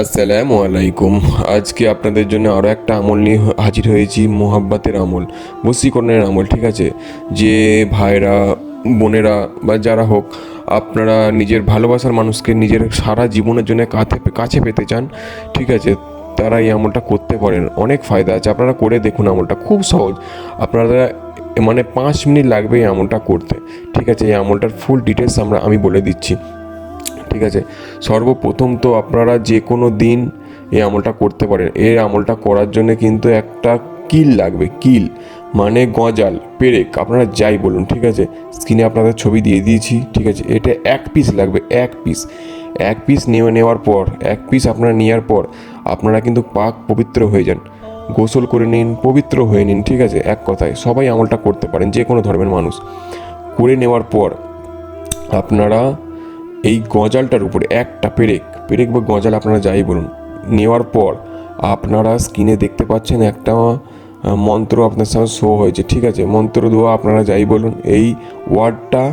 আসসালামু আলাইকুম। আজকে আপনাদের জন্য আরও একটা আমল নিয়ে হাজির হয়েছি, মোহাব্বাতের আমল, বশীকরণের আমল, ঠিক আছে? যে ভাইরা, বোনেরা বা যারা হোক, আপনারা নিজের ভালোবাসার মানুষকে নিজের সারা জীবনের জন্য কাছে কাছে পেতে চান, ঠিক আছে? তারা এই আমলটা করতে পারেন। অনেক ফায়দা আছে। আপনারা করে দেখুন আমলটা। খুব সহজ। আপনারা মানে পাঁচ মিনিট লাগবে এই আমলটা করতে। ঠিক আছে? এই আমলটার ফুল ডিটেলস আমরা, আমি বলে দিচ্ছি। ঠিক আছে? সর্বপ্রথম তো আপনারা যে কোনো দিন এই আমলটা করতে পারেন। এই আমলটা করার জন্য কিন্তু একটা কিল লাগবে, কিল মানে গজাল, পেরেক, আপনারা যাই বলুন, ঠিক আছে? স্ক্রিনে আপনাদের ছবি দিয়ে দিয়েছি, ঠিক আছে? এটা এক পিস লাগবে, এক পিস এক পিস নেওয়া নেওয়ার পর, এক পিস আপনারা নেওয়ার পর, আপনারা কিন্তু পাক পবিত্র হয়ে যান। গোসল করে নিন, পবিত্র হয়ে নিন, ঠিক আছে? এক কথায়, সবাই আমলটা করতে পারেন যে কোনো ধর্মের মানুষ। করে নেওয়ার পর, আপনারা এই গজালটার উপরে, একটা পেরেক পেরেক বা গজাল আপনারা যাই বলুন, নেওয়ার পর আপনারা স্ক্রিনে দেখতে পাচ্ছেন একটা মন্ত্র আপনার সামনে শো হয়েছে, ঠিক আছে? মন্ত্র দেওয়া আপনারা যাই বলুন, এই ওয়ার্ডটা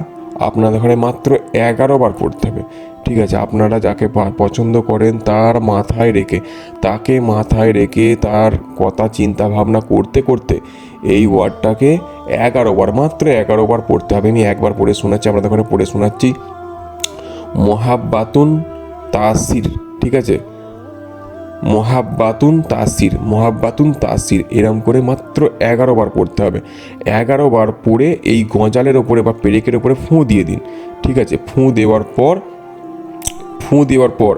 আপনাদের ঘরে মাত্র এগারো বার পড়তে হবে, ঠিক আছে? আপনারা যাকে পছন্দ করেন তার মাথায় রেখে, তাকে মাথায় রেখে তার কথা, চিন্তা, ভাবনা করতে করতে এই ওয়ার্ডটাকে এগারো বার, মাত্র এগারো বার পড়তে হবে। আমি একবার পড়ে শোনাচ্ছি, আপনাদের ঘরে পড়ে শোনাচ্ছি। মহাব্বাতুন তাসির, ঠিক আছে? মহাব্বাতুন তাসির মহাব্বাতুন তাসির, এরম করে মাত্র এগারো বার পড়তে হবে। এগারো বার পড়ে এই গজালের ওপরে বা পেরেকের ওপরে ফুঁ দিয়ে দিন, ঠিক আছে? ফুঁ দেওয়ার পর, ফুঁ দেওয়ার পর,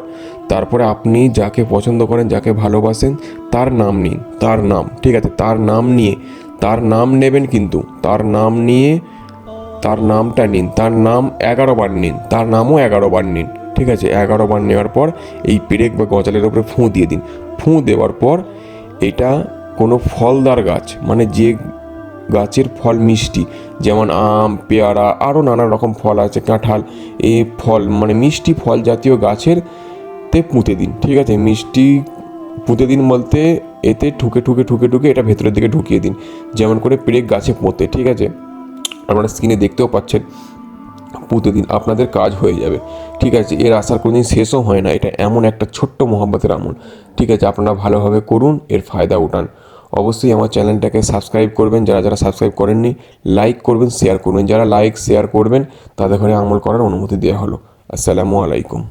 তারপরে আপনি যাকে পছন্দ করেন, যাকে ভালোবাসেন, তার নাম নিন, তার নাম, ঠিক আছে? তার নাম নিয়ে, তার নাম নেবেন কিন্তু, তার নাম নিয়ে তার নামটা নিন, তার নাম এগারো বার নিন, তার নামও এগারো বার নিন, ঠিক আছে? এগারো বার নেওয়ার পর এই পেরেক বা গজালের উপরে ফুঁ দিয়ে দিন। ফুঁ দেওয়ার পর এটা কোনো ফলদার গাছ মানে যে গাছের ফল মিষ্টি, যেমন আম, পেয়ারা, আরও নানা রকম ফল আছে, কাঁঠাল, এ ফল মানে মিষ্টি ফল জাতীয় গাছের তে পুঁতে দিন, ঠিক আছে? মিষ্টি পুঁতে দিন বলতে এতে ঠুকে ঠুকে ঠুকে ঠুকে এটা ভেতরের দিকে ঢুকিয়ে দিন, যেমন করে পেরেক গাছে পোঁতে, ঠিক আছে? আপনারা স্ক্রিনে দেখতেও পাচ্ছেন, প্রতিদিন আপনাদের কাজ হয়ে যাবে। ঠিক আছে, এর আসার কোনোদিন শেষও হয় না, এটা এমন একটা ছোট্ট মহাব্বতের আমল। ঠিক আছে, আপনারা ভালোভাবে করুন, এর ফায়দা উঠান। অবশ্যই আমার চ্যানেলটাকে সাবস্ক্রাইব করবেন, যারা যারা সাবস্ক্রাইব করেননি লাইক করবেন শেয়ার করবেন। যারা লাইক শেয়ার করবেন, তাদের ঘরে আমল করার অনুমতি দেওয়া হলো। আসসালামু আলাইকুম।